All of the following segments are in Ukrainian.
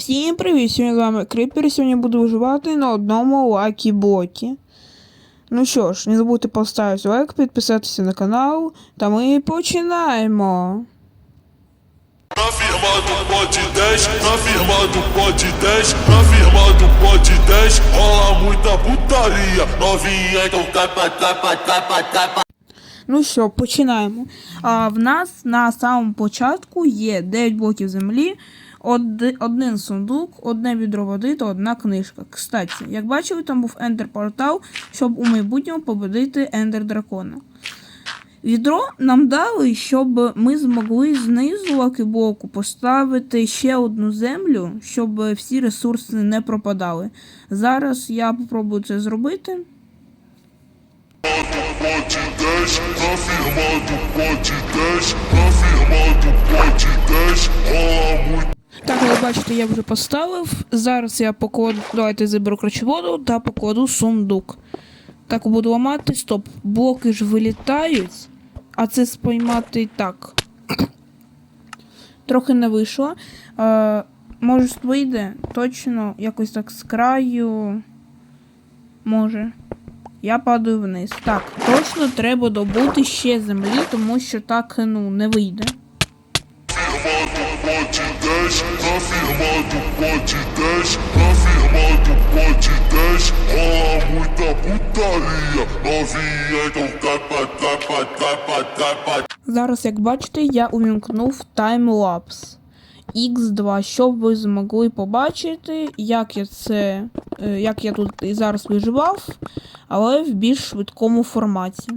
Всім привіт! Сьогодні з вами Крипер. Сьогодні буду виживати на одному лакі боті. Ну що ж, не забудьте поставити лайк, підписатися на канал, та ми починаємо. Na firma do pote 10, na firma do pote 10, na firma do pote 10, rola muita putaria. Novinha, então capa, capa, capa, capa. Ну що, починаємо. А, в нас на самому початку є 9 блоків землі, од- один сундук, одне відро води та одна книжка. Кстати, як бачили, там був ендер портал, щоб у майбутньому побудити ендер дракона. Відро нам дали, щоб ми змогли знизу лакіблоку поставити ще одну землю, щоб всі ресурси не пропадали. Зараз я попробую це зробити. Бачите, я вже поставив. Зараз я покладу. Давайте заберу коротше, та покладу сундук. Так, буду ламати. Стоп. Блоки ж вилітають, а це споймати так. Трохи не вийшло. Е, може, вийде точно якось так з краю. Може. Я падаю вниз. Так, точно треба добути ще землі, тому що так ну, не вийде. Firma do pote 10, na firma do pote 10, na firma do pote 10, rola muita putaria. Novinha, então capa, capa, capa, capa. Зараз, як бачите, я увімкнув таймлапс X2, щоб ви змогли побачити, як я це, е, як я тут і зараз виживав, але в більш швидкому форматі.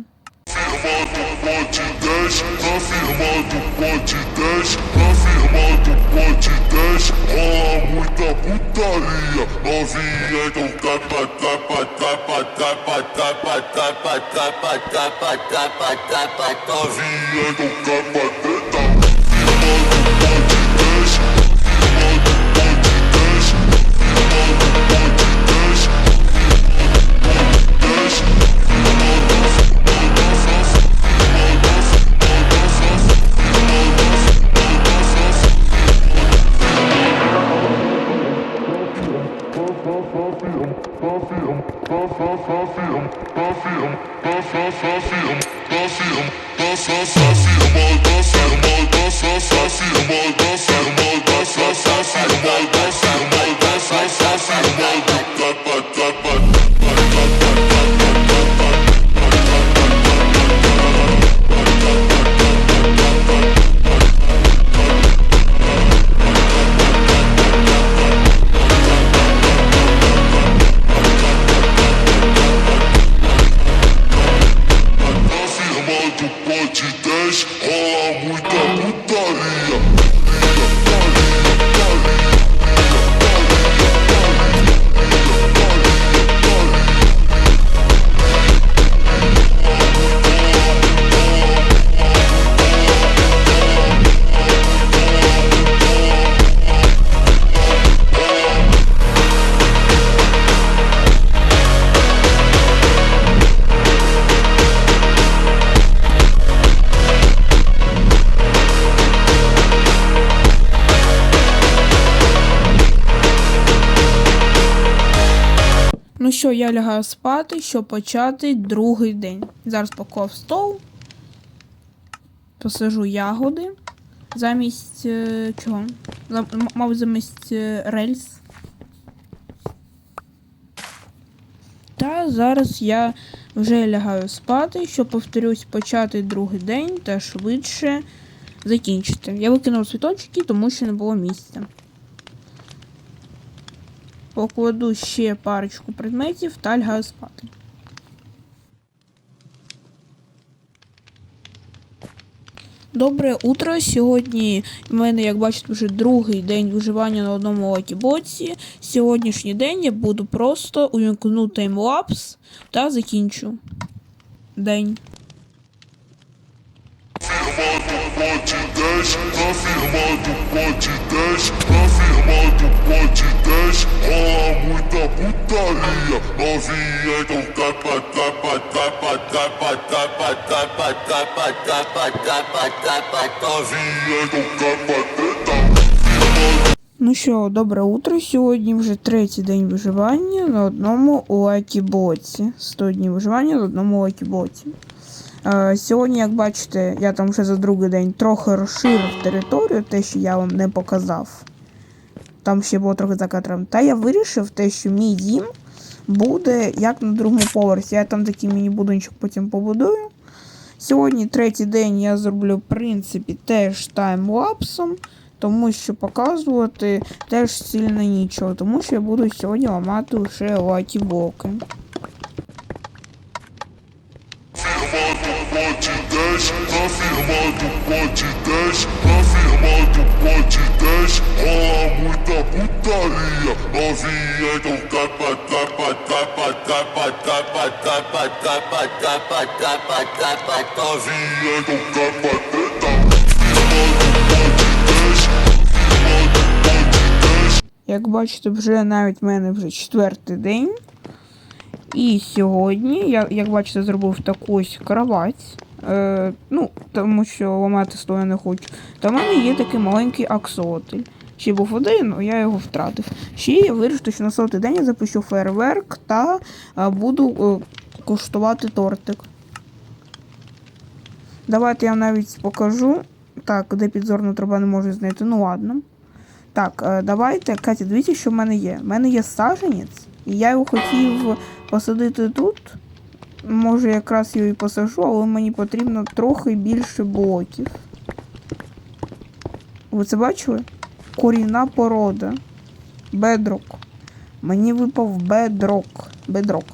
Do pote 10, afirmado pote 10, afirmado pote 10, rola muita putaria, novinha então tapa, tapa, tapa, tapa, tapa, tapa, tapa, tapa, tapa, tapa, novinha então capa, capa. afirmado pote що, я лягаю спати, щоб почати другий день. Зараз поклав стол, посажу ягоди замість е, чого? Мабуть, замість е, рельс. Та зараз я вже лягаю спати, щоб повторюсь, почати другий день та швидше закінчити. Я викинув світочки, тому що не було місця. Покладу ще парочку предметів та лягаю спати. Добре утро. Сьогодні в мене, як бачите, вже другий день виживання на одному лакібоці. Сьогоднішній день я буду просто увімкну таймлапс та закінчу день. 10, na firma do pote 10, na firma do pote 10, rola muita putaria. Novinha, então capa, capa, capa, capa, capa, capa, capa, capa, capa, capa, novinha, então capa, teta. Ну що, добре утро. Сьогодні вже третій день виживання на одному лакіботі. 100 днів виживання на одному лакіботі. Е, сьогодні, як бачите, я там вже за другий день трохи розширив територію, те, що я вам не показав. Там ще було трохи за кадром. Та я вирішив те, що мій дім буде як на другому поверсі. Я там такий міні-будинчик потім побудую. Сьогодні третій день я зроблю, в принципі, теж таймлапсом, тому що показувати теж сильно нічого, тому що я буду сьогодні ламати лише лакі-блоки. Firma do pote 10, na firma do pote 10, rola muita putaria. Novinha, então capa, capa, capa, capa, capa, capa, capa, capa, capa, capa, novinha, então capa preta. Firma do pote 10, firma do pote 10. Як бачите, вже навіть в мене вже четвертий день. І сьогодні, як бачите, зробив таку ось кровать. Е, ну, тому що ламати стою не хочу. Та в мене є такий маленький аксолотль. Ще був один, але я його втратив. Ще я вирішив, що на сотий день я запущу фейерверк та е, буду е, куштувати тортик. Давайте я навіть покажу. Так, де підзорну труба не можу знайти. Ну ладно. Так, е, давайте, Катя, дивіться, що в мене є. У мене є саженець, і я його хотів посадити тут. Може, якраз його і посажу, але мені потрібно трохи більше блоків. Ви це бачили? Корінна порода. Бедрок. Мені випав бедрок. Бедрок.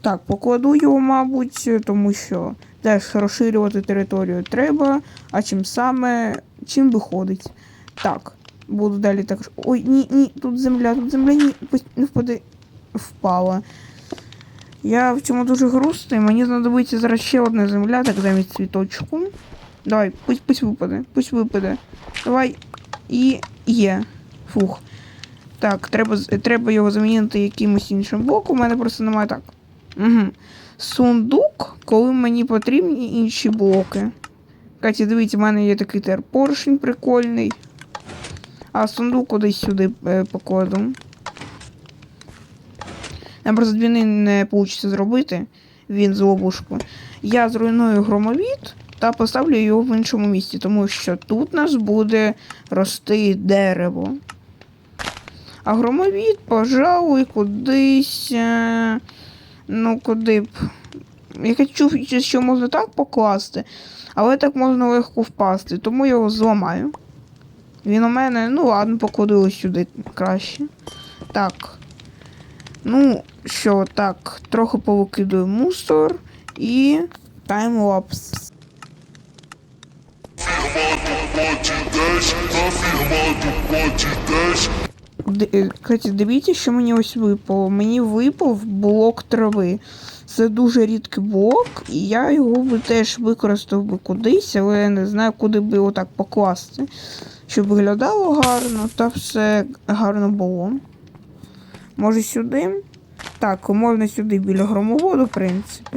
Так, покладу його, мабуть, тому що теж розширювати територію треба, а чим саме, чим виходить. Так, буду далі так. Ой, ні, ні, тут земля, тут земля, ні, не впаде. Впала. Я в цьому дуже грустний. Мені знадобиться зараз ще одна земля, так замість цвіточку. Давай, пусть пусть випаде, пусть випаде. Давай. І є. Фух. Так, треба, треба його замінити якимось іншим блоком. У мене просто немає так. Угу. Сундук, коли мені потрібні інші блоки. Катя, дивіться, в мене є такий тер поршень прикольний. А сундук кудись сюди е, покладу. Нам просто двійни не вийде зробити. Він з ловушку. Я зруйную громовід та поставлю його в іншому місці, тому що тут у нас буде рости дерево. А громовід, пожалуй, кудись. е, Ну, куди б. Я хочу, що можна так покласти, але так можна легко впасти, тому я його зламаю. Він у мене, ну ладно, покладу сюди краще. Так. Ну, що, так, трохи повикидую мусор і таймлапс. Firma do pote 10, na firma do pote 10. Д- е, Кстати, дивіться, що мені ось випало. Мені випав блок трави. Це дуже рідкий блок, і я його би теж використав би кудись, але я не знаю, куди би його так покласти. Щоб виглядало гарно та все гарно було. Може сюди? Так, можна сюди біля громоводу, в принципі.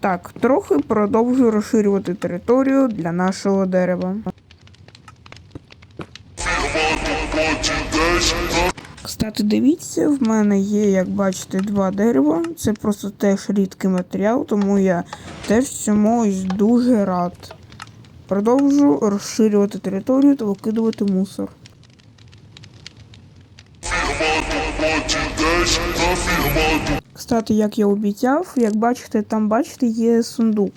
Так, трохи продовжую розширювати територію для нашого дерева. Firma do pote 10, na Кстати, дивіться, в мене є, як бачите, два дерева. Це просто теж рідкий матеріал, тому я теж цьому дуже рад. Продовжу розширювати територію та викидувати мусор. Кстати, як я обіцяв, як бачите, там бачите, є сундук.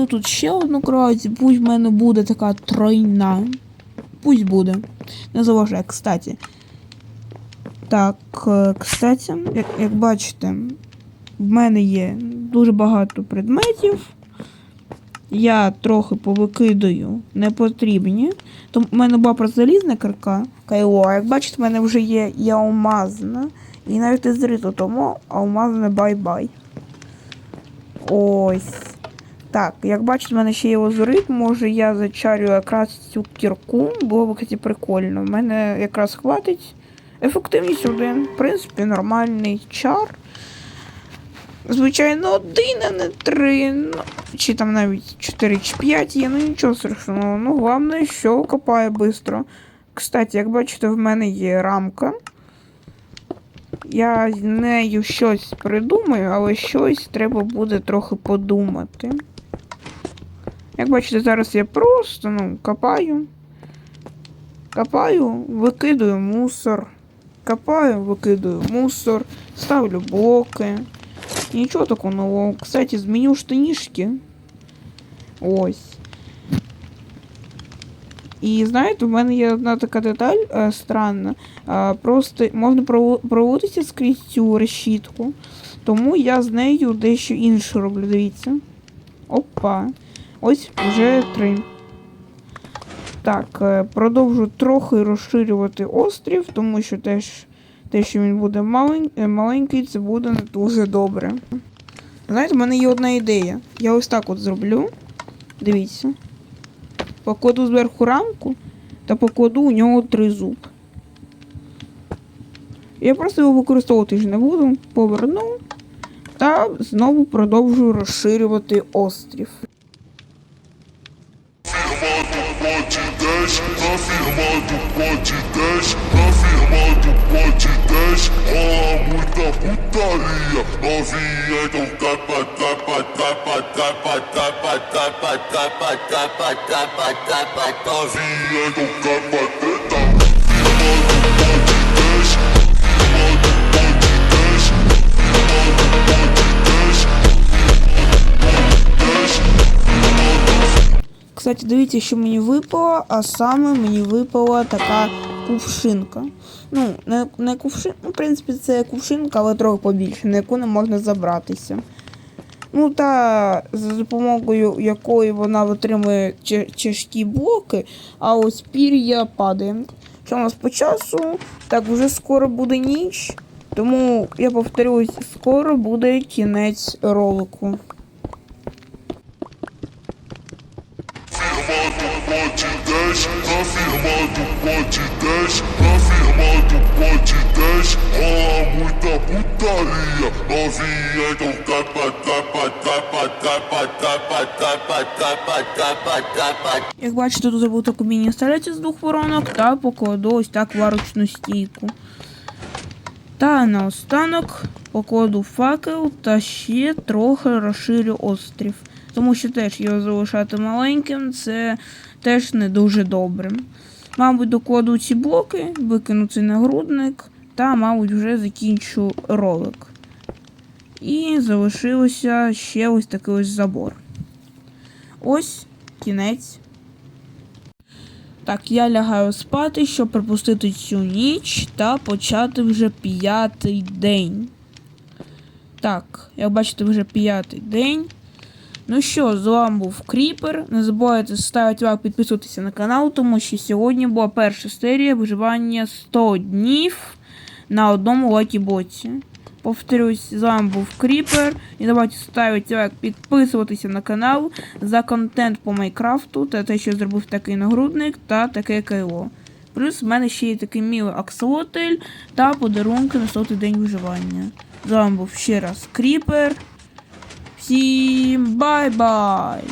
Покладу тут ще одну кровать, пусть в мене буде така тройна. Пусть буде. Не заважає, кстати. Так, е, кстати, як, як бачите, в мене є дуже багато предметів. Я трохи повикидаю непотрібні. Тому в мене була просто залізна кирка. Кайло, як бачите, в мене вже є і алмазна. І навіть і зрито, тому алмазне бай-бай. Ось. Так, як бачите, в мене ще є лазурит, може я зачарю якраз цю кірку, було б кстати, прикольно. В мене якраз хватить. Ефективність один. В принципі, нормальний чар. Звичайно, один, а не три. Ну, чи там навіть 4 чи 5 є, ну нічого страшного. Ну, головне, що копає швидко. Кстати, як бачите, в мене є рамка. Я з нею щось придумаю, але щось треба буде трохи подумати. Як бачите, зараз я просто ну, копаю. Копаю, викидаю мусор. Копаю, викидаю мусор, ставлю блоки. Нічого такого нового. Кстати, зміню штанішки. Ось. І знаєте, в мене є одна така деталь е, странна. Е, просто можна прово- проводитися скрізь цю решітку. Тому я з нею дещо інше роблю. Дивіться. Опа. Ось вже три. Так, е, продовжу трохи розширювати острів, тому що теж те, що він буде е, маленький, це буде не дуже добре. Знаєте, в мене є одна ідея. Я ось так от зроблю. Дивіться. Покладу зверху рамку та покладу у нього три зуб. Я просто його використовувати ж не буду. Поверну та знову продовжую розширювати острів. Pote 10, na firma do Pote 10, rola muita putaria. Novinha, então tapa, tapa, tapa, tapa, tapa, tapa, tapa, tapa, tapa, tapa, novinha, então capa дивіться, що мені випало, а саме мені випала така кувшинка. Ну, не, не кувшин, ну, в принципі, це кувшинка, але трохи побільше, на яку не можна забратися. Ну та за допомогою якої вона витримує тя- тяжкі блоки, а ось пір'я падає. Що у нас по часу? Так, вже скоро буде ніч, тому я повторюсь, скоро буде кінець ролику. Pote 10, na firma do Pote 10, rola muita putaria. Novinha, então tapa, tapa, tapa, tapa, tapa, tapa, tapa, tapa, tapa, Як бачите, тут зробив таку міні-інсталяцію з двох воронок та покладу ось так варочну стійку. Та наостанок покладу факел та ще трохи розширю острів. Тому що теж його залишати маленьким це теж не дуже добре. Мабуть, докладу ці блоки, викину цей нагрудник та, мабуть, вже закінчу ролик. І залишилося ще ось такий ось забор. Ось кінець. Так, я лягаю спати, щоб пропустити цю ніч та почати вже п'ятий день. Так, як бачите, вже п'ятий день. Ну що, з вами був Кріпер. Не забувайте ставити лайк, підписуватися на канал, тому що сьогодні була перша серія виживання 100 днів на одному лакі-боті. Повторюсь, з вами був Кріпер. Не забувайте ставити лайк, підписуватися на канал за контент по Майнкрафту та те, що зробив такий нагрудник та таке кайло. Плюс в мене ще є такий мілий аксолотель та подарунки на сотий день виживання. З вами був ще раз Кріпер. Всім бай-бай!